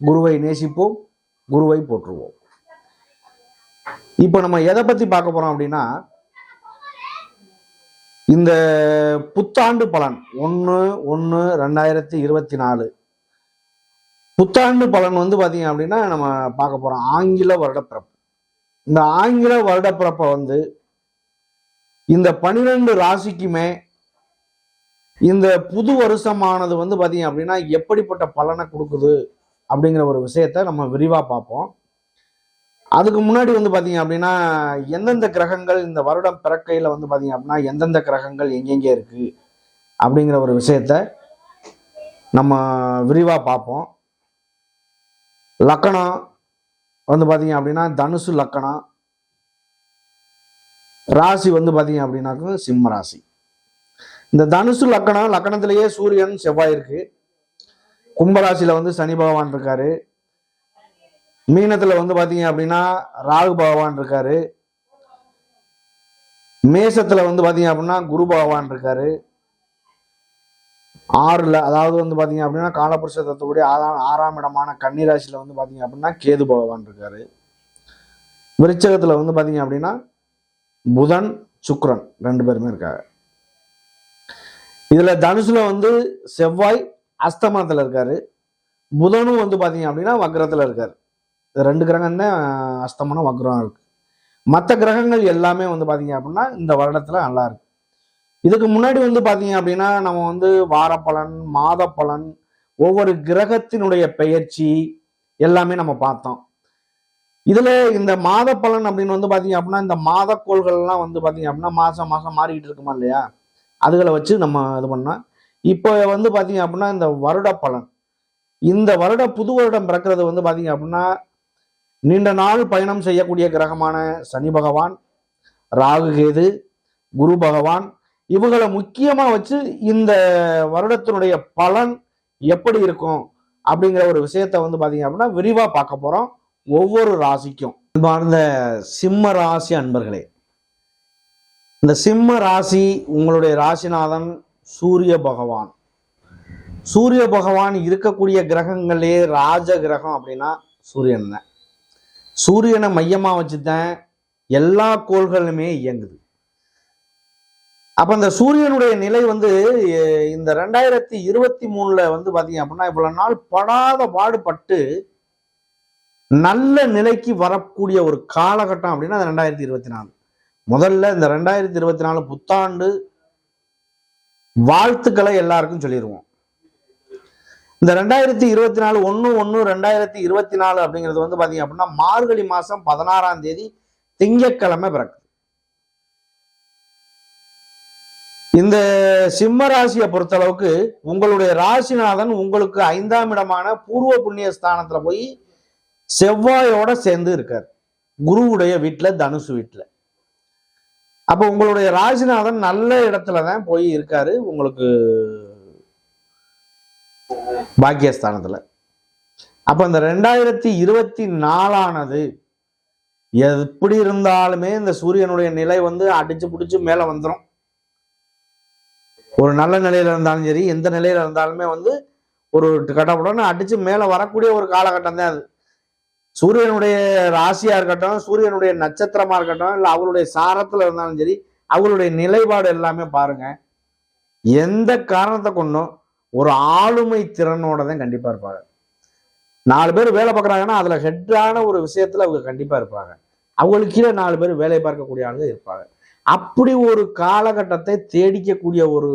குருவை நேசிப்போம் குருவை போற்றுவோம். இப்போ நம்ம எதை பத்தி பார்க்க போறோம் அப்படின்னா இந்த புத்தாண்டு பலன் ஒன்று ஒன்று ரெண்டாயிரத்தி இருபத்தி நாலு புத்தாண்டு பலன் வந்து பார்த்தீங்க அப்படின்னா நம்ம பார்க்க போறோம் ஆங்கில வருடப்பிறப்பு. இந்த ஆங்கில வருடப்பிறப்பை வந்து இந்த பனிரெண்டு ராசிக்குமே இந்த புது வருஷமானது வந்து பார்த்தீங்க அப்படின்னா எப்படிப்பட்ட பலனை கொடுக்குது? அப்படிங்கிற ஒரு விஷயத்த நம்ம விரிவாக பார்ப்போம். அதுக்கு முன்னாடி வந்து பார்த்தீங்க அப்படின்னா எந்தெந்த கிரகங்கள் இந்த வருடம் பிறக்கையில் வந்து பார்த்தீங்க அப்படின்னா எந்தெந்த கிரகங்கள் எங்கெங்கே இருக்குது அப்படிங்கிற ஒரு விஷயத்த நம்ம விரிவாக பார்ப்போம். லக்கணம் வந்து பார்த்தீங்க அப்படின்னா தனுசு லக்கணம். ராசி வந்து பார்த்தீங்க அப்படின்னாக்க சிம்ம ராசி. இந்த தனுசு லக்கணம் லக்கணத்திலேயே சூரியன் செவ்வாய் இருக்குது கும்பராசியில் வந்து சனி பகவான் இருக்காரு. மீனத்தில் வந்து பார்த்தீங்க அப்படின்னா ராகு பகவான் இருக்காரு. மேசத்தில் வந்து பார்த்தீங்க அப்படின்னா குரு பகவான் இருக்காரு. ஆறில் அதாவது வந்து பார்த்தீங்க அப்படின்னா காலபுருஷ ஆறாம் ஆறாம் இடமான கன்னிராசியில் வந்து பார்த்தீங்க அப்படின்னா கேது பகவான் இருக்காரு. விருச்சகத்தில் வந்து பார்த்தீங்க அப்படின்னா புதன் சுக்ரன் ரெண்டு பேருமே இருக்காங்க. இதில் தனுசில் வந்து செவ்வாய் அஸ்தமனத்தில் இருக்காரு. புதனும் வந்து பார்த்தீங்க அப்படின்னா வக்ரத்தில் இருக்காரு. ரெண்டு கிரகம் தான் அஸ்தமனம் வக்ரம் இருக்கு. மற்ற கிரகங்கள் எல்லாமே வந்து பார்த்தீங்க அப்படின்னா இந்த வருடத்தில் நல்லா இருக்கு. இதுக்கு முன்னாடி வந்து பார்த்தீங்க அப்படின்னா நம்ம வந்து வாரப்பலன் மாதப்பலன் ஒவ்வொரு கிரகத்தினுடைய பெயர்ச்சி எல்லாமே நம்ம பார்த்தோம். இதில் இந்த மாத பலன் அப்படின்னு வந்து பார்த்தீங்க அப்படின்னா இந்த மாதக்கோள்கள்லாம் வந்து பார்த்தீங்க அப்படின்னா மாதம் மாதம் மாறிக்கிட்டு இருக்குமா இல்லையா? அதுகளை வச்சு நம்ம இது பண்ணோம் இப்போ வந்து பார்த்தீங்க அப்படின்னா இந்த வருட பலன். இந்த வருட புது வருடம் பிறக்கிறது வந்து பார்த்தீங்க அப்படின்னா நீண்ட நாள் பயணம் செய்யக்கூடிய கிரகமான சனி பகவான் ராகு கேது குரு பகவான் இவங்களை முக்கியமாக வச்சு இந்த வருடத்தினுடைய பலன் எப்படி இருக்கும் அப்படிங்கிற ஒரு விஷயத்த வந்து பார்த்தீங்க அப்படின்னா விரிவாக பார்க்க போகிறோம் ஒவ்வொரு ராசிக்கும். அன்பார்ந்த சிம்ம ராசி அன்பர்களே இந்த சிம்ம ராசி உங்களுடைய ராசிநாதன் சூரிய பகவான். சூரிய பகவான் இருக்கக்கூடிய கிரகங்களே ராஜ கிரகம் அப்படின்னா சூரியன் தான். சூரியனை மையமா வச்சுதான் எல்லா கோள்களுமே இயங்குது. அப்போ இந்த சூரியனுடைய நிலை வந்து இந்த ரெண்டாயிரத்தி இருபத்தி மூணில் வந்து பார்த்தீங்க அப்படின்னா இவ்வளோ நாள் படாத பாடுபட்டு நல்ல நிலைக்கு வரக்கூடிய ஒரு காலகட்டம் அப்படின்னா அது ரெண்டாயிரத்தி இருபத்தி நாலு. முதல்ல இந்த ரெண்டாயிரத்தி இருபத்தி நாலு புத்தாண்டு வாழ்த்துக்களை எல்லாருக்கும் சொல்லிடுவோம் இந்த ரெண்டாயிரத்தி இருபத்தி நாலு ஒன்று ஒன்று ரெண்டாயிரத்தி இருபத்தி நாலு அப்படிங்கிறது வந்து பார்த்தீங்க அப்படின்னா மார்கழி மாதம் பதினாறாம் தேதி திங்கட்கிழமை பிறக்குது. இந்த சிம்ம ராசியை பொறுத்தளவுக்கு உங்களுடைய ராசிநாதன் உங்களுக்கு ஐந்தாம் இடமான பூர்வ புண்ணிய ஸ்தானத்தில் போய் செவ்வாயோட சேர்ந்து இருக்கார். குருவுடைய வீட்டில் தனுசு வீட்டில் அப்போ உங்களுடைய ராஜிநாதன் நல்ல இடத்துல தான் போய் இருக்காரு. உங்களுக்கு பாக்கியஸ்தானத்தில். அப்போ இந்த ரெண்டாயிரத்தி இருபத்தி நாலானது எப்படி இருந்தாலுமே இந்த சூரியனுடைய நிலை வந்து அடிச்சு பிடிச்சி மேலே வந்துடும் ஒரு நல்ல நிலையில இருந்தாலும் சரி எந்த நிலையில இருந்தாலுமே வந்து ஒரு கடவுடனே அடிச்சு மேலே வரக்கூடிய ஒரு காலகட்டம் தான் அது. சூரியனுடைய ராசியா இருக்கட்டும் சூரியனுடைய நட்சத்திரமா இருக்கட்டும் இல்லை அவருடைய சாரத்துல இருந்தாலும் சரி அவங்களுடைய நிலைப்பாடு எல்லாமே பாருங்க. எந்த காரணத்தை கொண்டும் ஒரு ஆளுமை திறனோட தான் கண்டிப்பா இருப்பாங்க. நாலு பேர் வேலை பார்க்குறாங்கன்னா அதுல ஹெட்டான ஒரு விஷயத்துல அவங்க கண்டிப்பா இருப்பாங்க. அவங்களுக்கு கீழே நாலு பேர் வேலை பார்க்கக்கூடிய ஆளுங்க இருப்பாங்க. அப்படி ஒரு காலகட்டத்தை தேடிக்கக்கூடிய ஒரு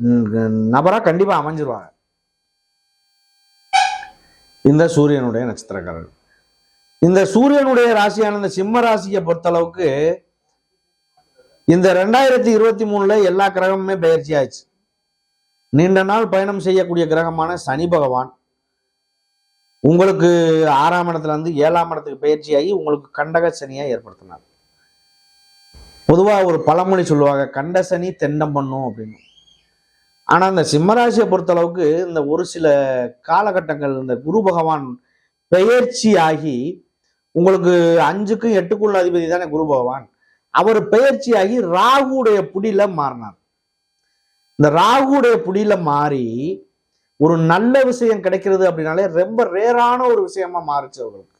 நபராக நபரா கண்டிப்பா அமைஞ்சிருவாங்க. இந்த சூரியனுடைய நட்சத்திரக்காரர்கள். இந்த சூரியனுடைய ராசியான இந்த சிம்ம ராசியை பொறுத்தளவுக்கு இந்த ரெண்டாயிரத்தி இருபத்தி மூணுல எல்லா கிரகமுமே பயிற்சி ஆச்சு நீண்ட நாள் பயணம் செய்யக்கூடிய கிரகமான சனி பகவான் உங்களுக்கு ஆறாம் இடத்துல இருந்து ஏழாம் இடத்துக்கு பயிற்சியாகி உங்களுக்கு கண்டக சனியா ஏற்படுத்தினார். பொதுவாக ஒரு பழமொழி சொல்லுவாங்க கண்ட சனி தெண்டம் பண்ணும் அப்படின்னு. ஆனால் இந்த சிம்மராசியை பொறுத்தளவுக்கு இந்த ஒரு சில காலகட்டங்கள் இந்த குரு பகவான் பெயர்ச்சி ஆகி உங்களுக்கு அஞ்சுக்கும் எட்டுக்குள்ள அதிபதி தானே குரு பகவான்? அவர் பெயர்ச்சியாகி ராகுடைய புடியில மாறினார். இந்த ராகுடைய புடியில மாறி ஒரு நல்ல விஷயம் கிடைக்கிறது அப்படின்னாலே ரொம்ப ரேரான ஒரு விஷயமா மாறுச்சு அவர்களுக்கு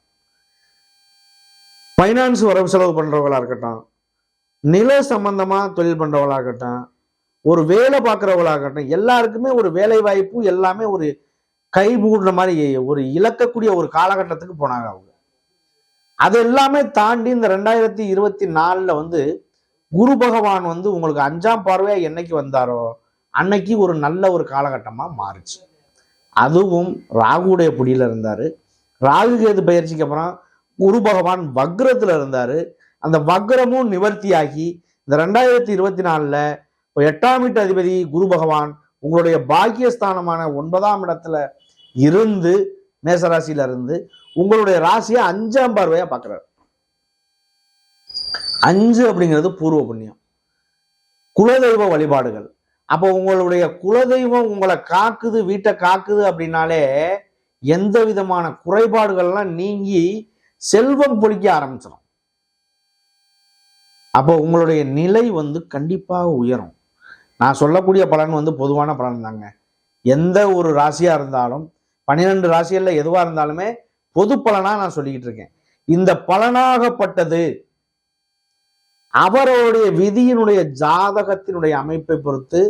ஃபைனான்ஸ் வரவு செலவு பண்றவங்களா இருக்கட்டும் நில சம்பந்தமா தொழில் பண்றவங்களா இருக்கட்டும் ஒரு வேலை பார்க்குறவங்களா இருக்கட்டும் எல்லாருக்குமே ஒரு வேலை வாய்ப்பு எல்லாமே ஒரு கை மூடுற மாதிரி ஒரு இழக்கக்கூடிய ஒரு காலகட்டத்துக்கு போனாங்க அவங்க. அது எல்லாமே தாண்டி இந்த ரெண்டாயிரத்தி இருபத்தி நாலில் வந்து குரு பகவான் வந்து உங்களுக்கு அஞ்சாம் பார்வையாக என்னைக்கு வந்தாரோ அன்னைக்கு ஒரு நல்ல ஒரு காலகட்டமாக மாறுச்சு. அதுவும் ராகுடைய பிடியில் இருந்தார். ராகு கேது பயிற்சிக்கு அப்புறம் குரு பகவான் வக்ரத்தில் இருந்தார். அந்த வக்ரமும் நிவர்த்தியாகி இந்த ரெண்டாயிரத்தி இருபத்தி நாலில் இப்போ எட்டாம் வீட்டு அதிபதி குரு பகவான் உங்களுடைய பாக்கியஸ்தானமான ஒன்பதாம் இடத்துல இருந்து மேசராசியில இருந்து உங்களுடைய ராசியை அஞ்சாம் பார்வையா பார்க்கிறார். அஞ்சு அப்படிங்கிறது பூர்வ புண்ணியம். குலதெய்வ வழிபாடுகள். அப்போ உங்களுடைய குலதெய்வம் உங்களை காக்குது வீட்டை காக்குது அப்படின்னாலே எந்த விதமான குறைபாடுகள்லாம் நீங்கி செல்வம் பொழிக்க ஆரம்பிச்சிடும் அப்போ உங்களுடைய நிலை வந்து கண்டிப்பாக உயரும். நான் சொல்லக்கூடிய பலன் வந்து பொதுவான பலன் தாங்க. எந்த ஒரு ராசியாக இருந்தாலும் பன்னிரெண்டு ராசிகள்ல எதுவாக இருந்தாலுமே பொது பலனா நான் சொல்லிக்கிட்டு இருக்கேன். இந்த பலனாகப்பட்டது அவரவருடைய விதியினுடைய ஜாதகத்தினுடைய அமைப்பை பொறுத்து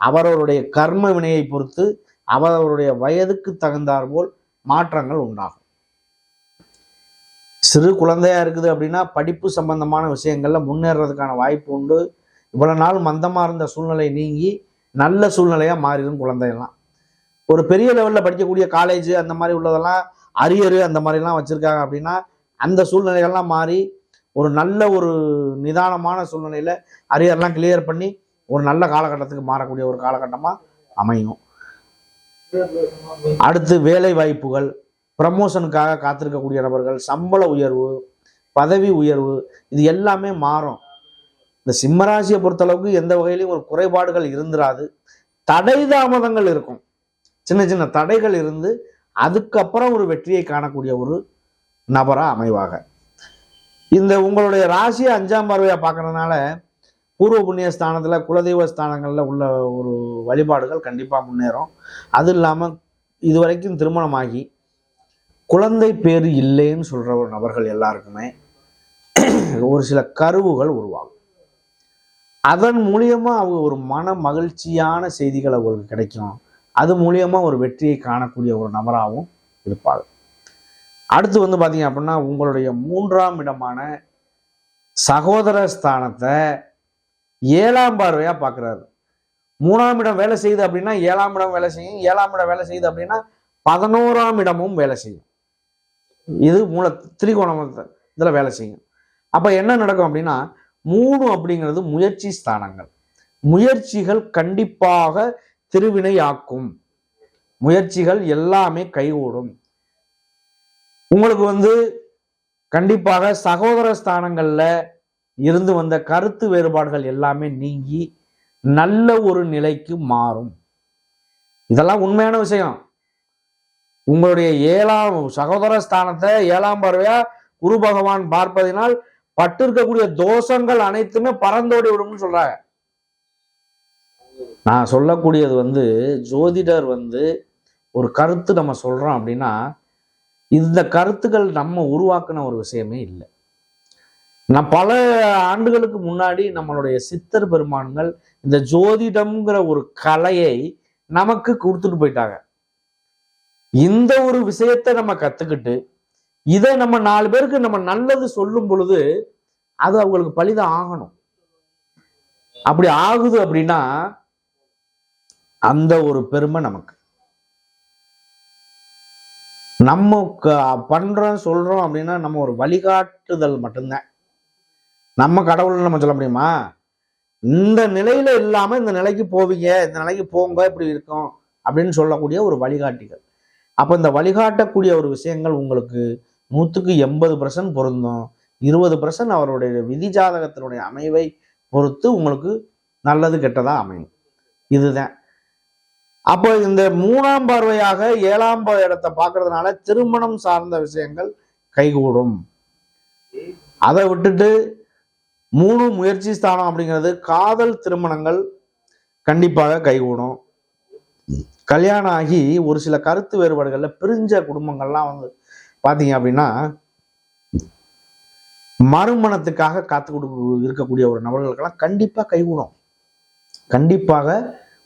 அவரவருடைய கர்ம வினையை பொறுத்து அவரவருடைய வயதுக்கு தகுந்தாற்போல் மாற்றங்கள் உண்டாகும். சிறு குழந்தையா இருக்குது அப்படின்னா படிப்பு சம்பந்தமான விஷயங்கள்ல முன்னேறதுக்கான வாய்ப்பு உண்டு. இவ்வளவு நாள் மந்தமா இருந்த சூழ்நிலை நீங்கி நல்ல சூழ்நிலையா மாறிடும் குழந்தையெல்லாம். ஒரு பெரிய லெவல்ல படிக்கக்கூடிய காலேஜ் அந்த மாதிரி உள்ளதெல்லாம் அரியரு அந்த மாதிரிலாம் வச்சுருக்காங்க அப்படின்னா அந்த சூழ்நிலைகள்லாம் மாறி ஒரு நல்ல ஒரு நிதானமான சூழ்நிலையில் அரியர்லாம் கிளியர் பண்ணி ஒரு நல்ல காலகட்டத்துக்கு மாறக்கூடிய ஒரு காலகட்டமாக அமையும். அடுத்து வேலை வாய்ப்புகள் ப்ரமோஷனுக்காக காத்திருக்கக்கூடிய நபர்கள் சம்பள உயர்வு பதவி உயர்வு இது எல்லாமே மாறும். இந்த சிம்மராசியை பொறுத்தளவுக்கு எந்த வகையிலையும் ஒரு குறைபாடுகள் இருந்துராது. தடை தாமதங்கள் இருக்கும். சின்ன சின்ன தடைகள் இருந்து அதுக்கப்புறம் ஒரு வெற்றியை காணக்கூடிய ஒரு நபராக அமைவாக. இந்த உங்களுடைய ராசியை அஞ்சாம் பார்வையாக பார்க்கறதுனால பூர்வ புண்ணிய ஸ்தானத்தில் குலதெய்வ ஸ்தானங்களில் உள்ள ஒரு வழிபாடுகள் கண்டிப்பாக முன்னேறும். அது இது இதுவரைக்கும் திருமணமாகி குழந்தை பேர் இல்லைன்னு சொல்கிற ஒரு நபர்கள் எல்லாருக்குமே ஒரு சில கருவுகள் உருவாகும். அதன் மூலியமாக அவங்க ஒரு மன மகிழ்ச்சியான செய்திகள் அவங்களுக்கு கிடைக்கும். அது மூலியமாக ஒரு வெற்றியை காணக்கூடிய ஒரு நபராகவும் இருப்பார் அடுத்து வந்து பார்த்தீங்க அப்படின்னா உங்களுடைய மூன்றாம் இடமான சகோதர ஸ்தானத்தை ஏழாம் பார்வையாக பார்க்குறாரு மூணாம் இடம் வேலை செய்யுது அப்படின்னா ஏழாம் இடம் வேலை செய்யும். ஏழாம் இடம் வேலை செய்யுது அப்படின்னா பதினோராம் இடமும் வேலை செய்யும். இது மூல திரிகோணம் இதில் வேலை செய்யும். அப்போ என்ன நடக்கும் அப்படின்னா மூணு அப்படிங்கிறது முயற்சி ஸ்தானங்கள். முயற்சிகள் கண்டிப்பாக திருவினையாக்கும். முயற்சிகள் எல்லாமே கைகூடும். உங்களுக்கு வந்து கண்டிப்பாக சகோதர ஸ்தானங்கள்ல இருந்து வந்த கருத்து வேறுபாடுகள் எல்லாமே நீங்கி நல்ல ஒரு நிலைக்கு மாறும். இதெல்லாம் உண்மையான விஷயம். உங்களுடைய ஏழாம் சகோதர ஸ்தானத்தை ஏழாம் பார்வையா குரு பகவான் பார்ப்பதினால் பட்டு இருக்கக்கூடிய தோஷங்கள் அனைத்துமே பறந்தோடி விடும்னு சொல்றாங்க. நான் சொல்லக்கூடியது வந்து ஜோதிடர் வந்து ஒரு கருத்து நம்ம சொல்கிறோம் அப்படின்னா இந்த கருத்துக்கள் நம்ம உருவாக்கின ஒரு விஷயமே இல்லை. நான் பல ஆண்டுகளுக்கு முன்னாடி நம்மளுடைய சித்தர் பெருமான்கள் இந்த ஜோதிடம்ங்கிற ஒரு கலையை நமக்கு கொடுத்துட்டு போயிட்டாங்க. இந்த ஒரு விஷயத்தை நம்ம கற்றுக்கிட்டு இதை நம்ம நாலு பேருக்கு நம்ம நல்லது சொல்லும் பொழுது அது அவங்களுக்கு பழிதான் ஆகணும். அப்படி ஆகுது அப்படின்னா அந்த ஒரு பெருமை நமக்கு. நம்ம பண்ணுறோம் பண்றோம் சொல்றோம் அப்படின்னா நம்ம ஒரு வழிகாட்டுதல் மட்டும்தான். நம்ம கடவுள் நம்ம சொல்ல முடியுமா? இந்த நிலையில இல்லாம இந்த நிலைக்கு போவீங்க இந்த நிலைக்கு போங்க இப்படி இருக்கும் அப்படின்னு சொல்லக்கூடிய ஒரு வழிகாட்டிகள். அப்போ இந்த வழிகாட்டக்கூடிய ஒரு விஷயங்கள் உங்களுக்கு நூற்றுக்கு எண்பது பர்சன்ட் பொருந்தும். இருபது பர்சன்ட் அவருடைய விதி ஜாதகத்தினுடைய அமைவை பொறுத்து உங்களுக்கு நல்லது கெட்டதாக அமையும். இதுதான். அப்போ இந்த மூணாம் பார்வையாக ஏழாம் இடத்தை பார்க்கறதுனால திருமணம் சார்ந்த விஷயங்கள் கைகூடும். அதை விட்டுட்டு மூணு முயற்சி ஸ்தானம் அப்படிங்கிறது காதல் திருமணங்கள் கண்டிப்பாக கைகூடும். கல்யாணம் ஆகி ஒரு சில கருத்து வேறுபாடுகளில் பிரிஞ்ச குடும்பங்கள்லாம் வந்து பார்த்தீங்க அப்படின்னா மறுமணத்துக்காக காத்து கொடுக்க இருக்கக்கூடிய ஒரு நபர்களுக்கெல்லாம் கண்டிப்பாக கைகூடும். கண்டிப்பாக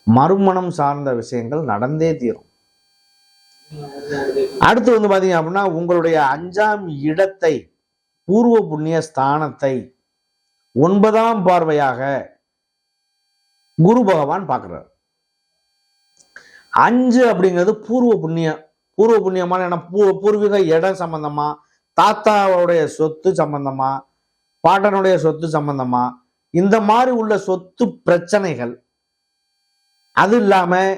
மறுமணம் சார்ந்த விஷயங்கள் நடந்தே தீரும். அடுத்து வந்து பாத்தீங்க அப்படின்னா உங்களுடைய அஞ்சாம் இடத்தை பூர்வ புண்ணிய ஸ்தானத்தை ஒன்பதாம் பார்வையாக குரு பகவான் பார்க்கிறார். அஞ்சு அப்படிங்கிறது பூர்வ புண்ணியம் பூர்வ புண்ணியமான என்ன பூ பூர்வீக இடம் சம்பந்தமா தாத்தாவுடைய சொத்து சம்பந்தமா பாட்டனுடைய சொத்து சம்பந்தமா இந்த மாதிரி உள்ள சொத்து பிரச்சனைகள் அது இல்லாமல்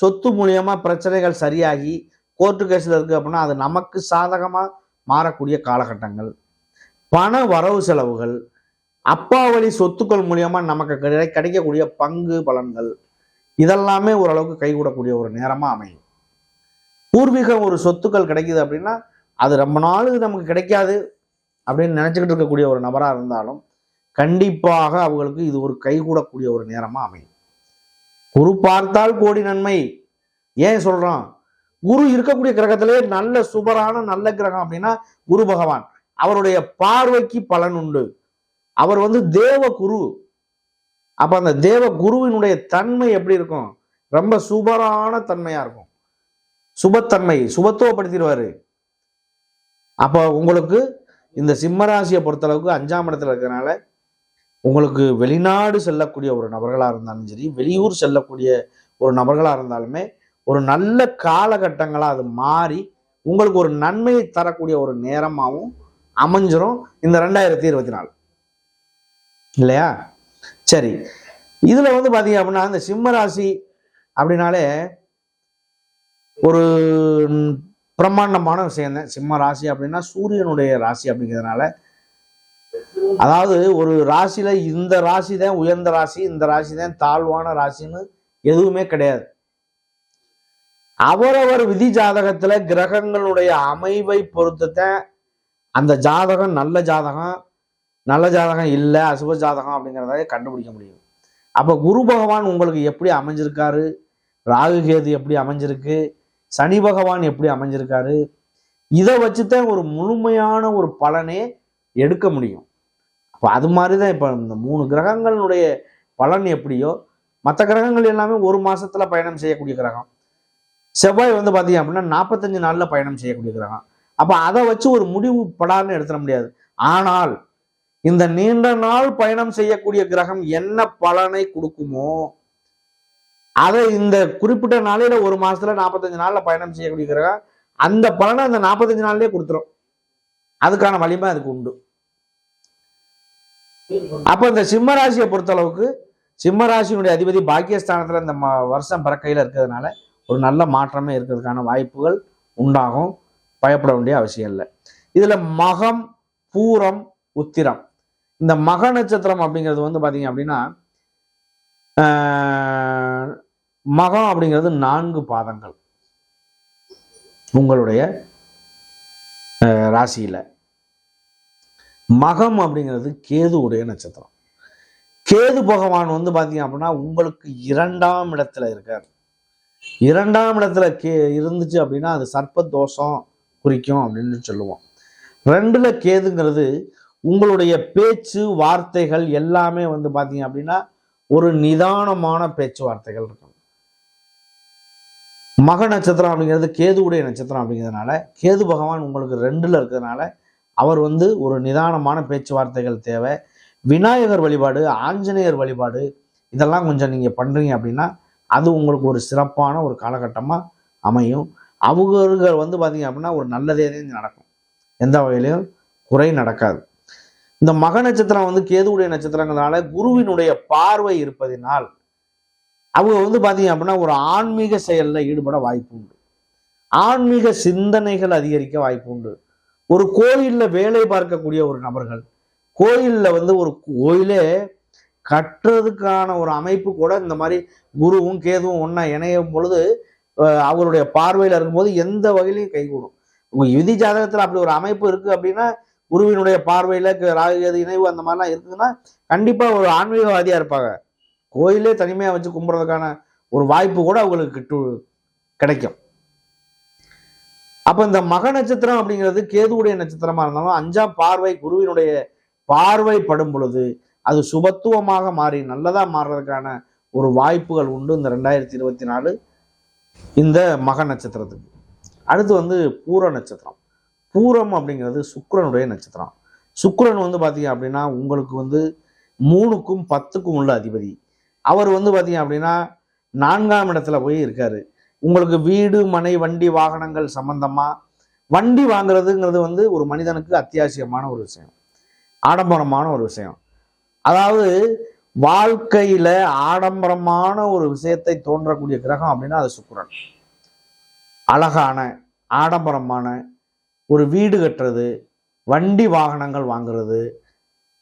சொத்து மூலியமாக பிரச்சனைகள் சரியாகி கோர்ட்டு கேஸில் இருக்குது அப்படின்னா அது நமக்கு சாதகமாக மாறக்கூடிய காலகட்டங்கள். பண வரவு செலவுகள் அப்பாவளி சொத்துக்கள் மூலியமாக நமக்கு கிடை கிடைக்கக்கூடிய பங்கு பலன்கள் இதெல்லாமே ஓரளவுக்கு கைகூடக்கூடிய ஒரு நேரமாக அமையும். பூர்வீக ஒரு சொத்துக்கள் கிடைக்குது அப்படின்னா அது ரொம்ப நாளுக்கு நமக்கு கிடைக்காது அப்படின்னு நினச்சிக்கிட்டு இருக்கக்கூடிய ஒரு நபராக இருந்தாலும் கண்டிப்பாக அவங்களுக்கு இது ஒரு கைகூடக்கூடிய ஒரு நேரமாக அமையும். குரு பார்த்தால் கோடி நன்மை. ஏன் சொல்றான்? குரு இருக்கக்கூடிய கிரகத்திலே நல்ல சுபரான நல்ல கிரகம் அப்படின்னா குரு பகவான். அவருடைய பார்வைக்கு பலன் உண்டு. அவர் வந்து தேவ குரு. அப்ப அந்த தேவ குருவினுடைய தன்மை எப்படி இருக்கும்? ரொம்ப சுபரான தன்மையா இருக்கும். சுபத்தன்மை சுபத்துவப்படுத்திடுவாரு. அப்போ உங்களுக்கு இந்த சிம்மராசியை பொறுத்தளவுக்கு அஞ்சாம் இடத்துல இருக்கிறனால உங்களுக்கு வெளிநாடு செல்லக்கூடிய ஒரு நபர்களாக இருந்தாலும் சரி வெளியூர் செல்லக்கூடிய ஒரு நபர்களாக இருந்தாலுமே ஒரு நல்ல காலகட்டங்களாக அது மாறி உங்களுக்கு ஒரு நன்மையை தரக்கூடிய ஒரு நேரமாகவும் அமைஞ்சிரும் இந்த ரெண்டாயிரத்தி இருபத்தி நாலு. இல்லையா? சரி. இதில் வந்து பார்த்தீங்க அப்படின்னா இந்த சிம்மராசி அப்படின்னாலே ஒரு பிரம்மாண்டமான விஷயம் தான் சிம்ம ராசி அப்படின்னா சூரியனுடைய ராசி அப்படிங்கிறதுனால அதாவது ஒரு ராசியில் இந்த ராசி தான் உயர்ந்த ராசி இந்த ராசி தான் தாழ்வான ராசின்னு எதுவுமே கிடையாது. அவரவர் விதி ஜாதகத்துல கிரகங்களுடைய அமைவை பொறுத்தத்தை அந்த ஜாதகம் நல்ல ஜாதகம் நல்ல ஜாதகம் இல்லை அசுப ஜாதகம் அப்படிங்கிறத கண்டுபிடிக்க முடியும். அப்போ குரு பகவான் உங்களுக்கு எப்படி அமைஞ்சிருக்காரு? ராகு கேது எப்படி அமைஞ்சிருக்கு? சனி பகவான் எப்படி அமைஞ்சிருக்காரு? இதை வச்சுதான் ஒரு முழுமையான ஒரு பலனே எடுக்க முடியும். அப்போ அது மாதிரி தான் இப்போ இந்த மூணு கிரகங்களுடைய பலன் எப்படியோ மற்ற கிரகங்கள் எல்லாமே ஒரு மாதத்தில் பயணம் செய்யக்கூடிய கிரகம். செவ்வாய் வந்து பார்த்தீங்க அப்படின்னா நாற்பத்தஞ்சு நாளில் பயணம் செய்யக்கூடிய கிரகம். அப்போ அதை வச்சு ஒரு முடிவு படான்னு எடுத்துட முடியாது. ஆனால் இந்த நீண்ட நாள் பயணம் செய்யக்கூடிய கிரகம் என்ன பலனை கொடுக்குமோ அதை இந்த குறிப்பிட்ட நாளையில ஒரு மாசத்துல நாற்பத்தஞ்சு நாள்ல பயணம் செய்யக்கூடிய கிரகம் அந்த பலனை அந்த நாற்பத்தஞ்சு நாள்லயே கொடுத்துரும். அதுக்கான வலிமை அதுக்கு உண்டு. அப்போ இந்த சிம்ம ராசியை பொறுத்தளவுக்கு சிம்ம ராசியினுடைய அதிபதி பாக்கியஸ்தானத்தில் இந்த ம- வருஷம் பறக்கையில் இருக்கிறதுனால ஒரு நல்ல மாற்றமே இருக்கிறதுக்கான வாய்ப்புகள் உண்டாகும். பயப்பட வேண்டிய அவசியம் இல்லை. இதில் மகம் பூரம் உத்திரம். இந்த மக நட்சத்திரம் அப்படிங்கிறது வந்து பார்த்தீங்க அப்படின்னா மகம் அப்படிங்கிறது நான்கு பாதங்கள் உங்களுடைய ராசியில். மகம் அப்படிங்கிறது கேதுவுடைய நட்சத்திரம். கேது பகவான் வந்து பார்த்தீங்க அப்படின்னா உங்களுக்கு இரண்டாம் இடத்துல இருக்கார். இரண்டாம் இடத்துல கே இருந்துச்சு அப்படின்னா அது சர்ப்ப தோஷம் குறிக்கும் அப்படின்னு சொல்லுவோம். ரெண்டுல கேதுங்கிறது உங்களுடைய பேச்சு வார்த்தைகள் எல்லாமே வந்து பார்த்தீங்க அப்படின்னா ஒரு நிதானமான பேச்சுவார்த்தைகள் இருக்கும். மக நட்சத்திரம் அப்படிங்கிறது கேதுவுடைய நட்சத்திரம் அப்படிங்கிறதுனால கேது பகவான் உங்களுக்கு ரெண்டுல இருக்கிறதுனால அவர் வந்து ஒரு நிதானமான பேச்சுவார்த்தைகள் தேவை. விநாயகர் வழிபாடு ஆஞ்சநேயர் வழிபாடு இதெல்லாம் கொஞ்சம் நீங்கள் பண்ணுறீங்க அப்படின்னா அது உங்களுக்கு ஒரு சிறப்பான ஒரு காலகட்டமாக அமையும். அவங்க வந்து பார்த்தீங்க அப்படின்னா ஒரு நல்லதே நடக்கும். எந்த வகையிலையும் குறை நடக்காது. இந்த மக நட்சத்திரம் வந்து கேதுவுடைய நட்சத்திரங்களால குருவினுடைய பார்வை இருப்பதினால் அவங்க வந்து பார்த்தீங்க அப்படின்னா ஒரு ஆன்மீக செயலில் ஈடுபட வாய்ப்பு உண்டு. ஆன்மீக சிந்தனைகள் அதிகரிக்க வாய்ப்பு உண்டு. ஒரு கோயிலில் வேலை பார்க்கக்கூடிய ஒரு நபர்கள் கோயிலில் வந்து ஒரு கோயிலே கட்டுறதுக்கான ஒரு அமைப்பு கூட இந்த மாதிரி குருவும் கேதுவும் ஒன்றா இணையும் பொழுது அவருடைய பார்வையில் இருக்கும்போது எந்த வகையிலையும் கைகூடும் உங்கள் விதி ஜாதகத்தில் அப்படி ஒரு அமைப்பு இருக்குது அப்படின்னா குருவினுடைய பார்வையில் க- ராகு இணைவு அந்த மாதிரிலாம் இருக்குதுன்னா கண்டிப்பாக ஒரு ஆன்மீகவாதியாக இருப்பாங்க. கோயிலே தனிமையாக வச்சு கும்பிட்றதுக்கான ஒரு வாய்ப்பு கூட அவங்களுக்கு கிட்டு கிடைக்கும். அப்ப இந்த மக நட்சத்திரம் அப்படிங்கிறது கேதுவுடைய நட்சத்திரமா இருந்தாலும் அஞ்சாம் பார்வை குருவினுடைய பார்வை படும் பொழுது அது சுபத்துவமாக மாறி நல்லதா மாறுறதுக்கான ஒரு வாய்ப்புகள் உண்டு இந்த ரெண்டாயிரத்தி இருபத்தி நாலு இந்த மக நட்சத்திரத்துக்கு. அடுத்து வந்து பூர நட்சத்திரம். பூரம் அப்படிங்கிறது சுக்கரனுடைய நட்சத்திரம். சுக்கரன் வந்து பார்த்தீங்க அப்படின்னா உங்களுக்கு வந்து மூணுக்கும் பத்துக்கும் உள்ள அதிபதி. அவர் வந்து பார்த்தீங்க அப்படின்னா நான்காம் இடத்துல போய் இருக்காரு. உங்களுக்கு வீடு மனை வண்டி வாகனங்கள் சம்பந்தமா? வண்டி வாங்குறதுங்கிறது வந்து ஒரு மனிதனுக்கு அத்தியாவசியமான ஒரு விஷயம். ஆடம்பரமான ஒரு விஷயம். அதாவது வாழ்க்கையில ஆடம்பரமான ஒரு விஷயத்தை தோன்றக்கூடிய கிரகம் அப்படின்னா அது சுக்கிரன். அழகான ஆடம்பரமான ஒரு வீடு கட்டுறது வண்டி வாகனங்கள் வாங்குறது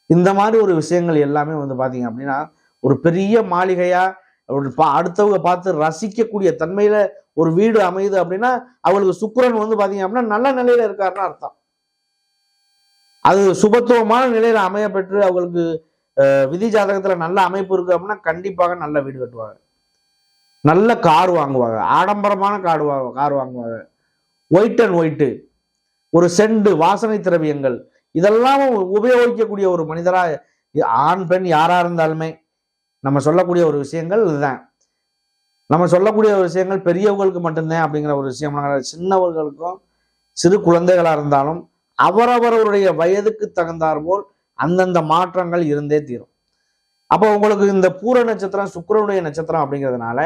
இந்த மாதிரி ஒரு விஷயங்கள் எல்லாமே வந்து பார்த்தீங்க அப்படின்னா ஒரு பெரிய மாளிகையாக பா- அடுத்தவங்க பார்த்து ரசிக்கக்கூடிய தன்மையில ஒரு வீடு அமையுது அப்படின்னா அவளுக்கு சுக்கரன் வந்து பாத்தீங்க அப்படின்னா நல்ல நிலையில இருக்காருன்னு அர்த்தம். அது சுபத்துவமான நிலையில அமைய பெற்று அவங்களுக்கு விதி ஜாதகத்துல நல்ல அமைப்பு இருக்கு அப்படின்னா கண்டிப்பாக நல்ல வீடு கட்டுவாங்க. நல்ல கார் வாங்குவாங்க. ஆடம்பரமான கார் வா கார் வாங்குவாங்க. ஒயிட் அண்ட் ஒயிட்டு ஒரு செண்டு வாசனை திரவியங்கள். இதெல்லாம் உபயோகிக்கக்கூடிய ஒரு மனிதரா ஆண் பெண் யாரா இருந்தாலுமே நம்ம சொல்லக்கூடிய ஒரு விஷயங்கள் இதுதான். நம்ம சொல்லக்கூடிய ஒரு விஷயங்கள் பெரியவங்களுக்கு மட்டும்தான் அப்படிங்கிற ஒரு விஷயம். சின்னவர்களுக்கும் சிறு குழந்தைகளா இருந்தாலும் அவரவருடைய வயதுக்கு தகுந்தாற்போல் அந்தந்த மாற்றங்கள் இருந்தே தீரும். அப்போ உங்களுக்கு இந்த பூர நட்சத்திரம் சுக்கிரனுடைய நட்சத்திரம் அப்படிங்கிறதுனால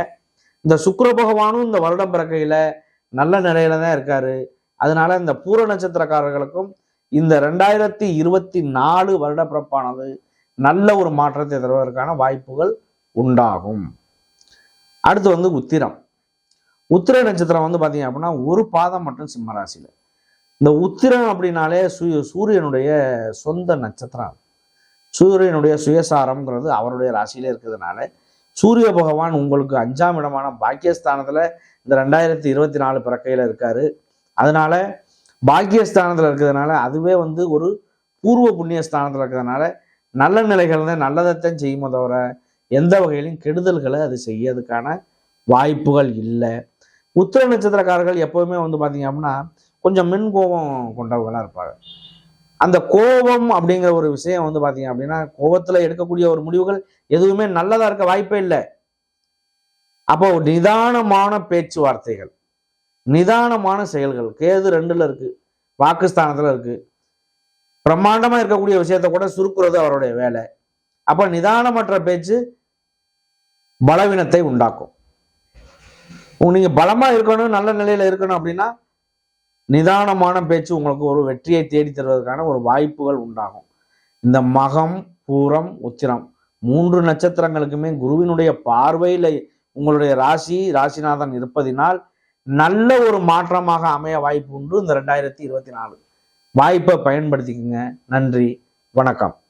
இந்த சுக்கர பகவானும் இந்த வருடம் பிறக்கையில நல்ல நிலையில தான் இருக்காரு. அதனால இந்த பூர நட்சத்திரக்காரர்களுக்கும் இந்த ரெண்டாயிரத்தி இருபத்தி நாலு வருட பிறப்பானது நல்ல ஒரு மாற்றத்தை தருவதற்கான வாய்ப்புகள் உண்டாகும். அடுத்து வந்து உத்திரம். உத்திர நட்சத்திரம் வந்து பார்த்தீங்க அப்படின்னா ஒரு பாதம் மட்டும் சிம்மராசியில். இந்த உத்திரம் அப்படின்னாலே சூ சூரியனுடைய சொந்த நட்சத்திரம் சூரியனுடைய சுயசாரம்ங்கிறது அவருடைய ராசியிலே இருக்கிறதுனால சூரிய பகவான் உங்களுக்கு அஞ்சாம் இடமான பாக்கியஸ்தானத்தில் இந்த ரெண்டாயிரத்தி இருபத்தி நாலு பிறக்கையில் இருக்காரு. அதனால பாக்கியஸ்தானத்தில் இருக்கிறதுனால அதுவே வந்து ஒரு பூர்வ புண்ணிய ஸ்தானத்தில் இருக்கிறதுனால நல்ல நிலைகள் தான் நல்லதைத்தான் செய்யுமோ தவிர எந்த வகையிலும் கெடுதல்களை அது செய்யறதுக்கான வாய்ப்புகள் இல்லை. உத்திர நட்சத்திரக்காரர்கள் எப்பவுமே வந்து பார்த்தீங்க அப்படின்னா கொஞ்சம் மின் கோபம் கொண்டவர்களாக இருப்பாங்க. அந்த கோபம் அப்படிங்கிற ஒரு விஷயம் வந்து பார்த்தீங்க அப்படின்னா கோபத்தில் எடுக்கக்கூடிய ஒரு முடிவுகள் எதுவுமே நல்லதாக இருக்க வாய்ப்பே இல்லை. அப்போ நிதானமான பேச்சுவார்த்தைகள் நிதானமான செயல்கள் கேது ரெண்டுல இருக்கு வாக்குஸ்தானத்தில் இருக்குது பிரம்மாண்டமாக இருக்கக்கூடிய விஷயத்த கூட சுருக்குறது அவருடைய வேலை. அப்போ நிதானமற்ற பேச்சு பலவீனத்தை உண்டாக்கும். நீங்கள் பலமாக இருக்கணும் நல்ல நிலையில் இருக்கணும் அப்படின்னா நிதானமான பேச்சு உங்களுக்கு ஒரு வெற்றியை தேடி தருவதற்கான ஒரு வாய்ப்புகள் உண்டாகும். இந்த மகம் பூரம் உத்திரம் மூன்று நட்சத்திரங்களுக்குமே குருவினுடைய பார்வையில் உங்களுடைய ராசி ராசிநாதன் இருப்பதினால் நல்ல ஒரு மாற்றமாக அமைய வாய்ப்பு உண்டு இந்த ரெண்டாயிரத்தி இருபத்தி நாலு. வாய்ப்பை பயன்படுத்திக்கங்க. நன்றி. வணக்கம்.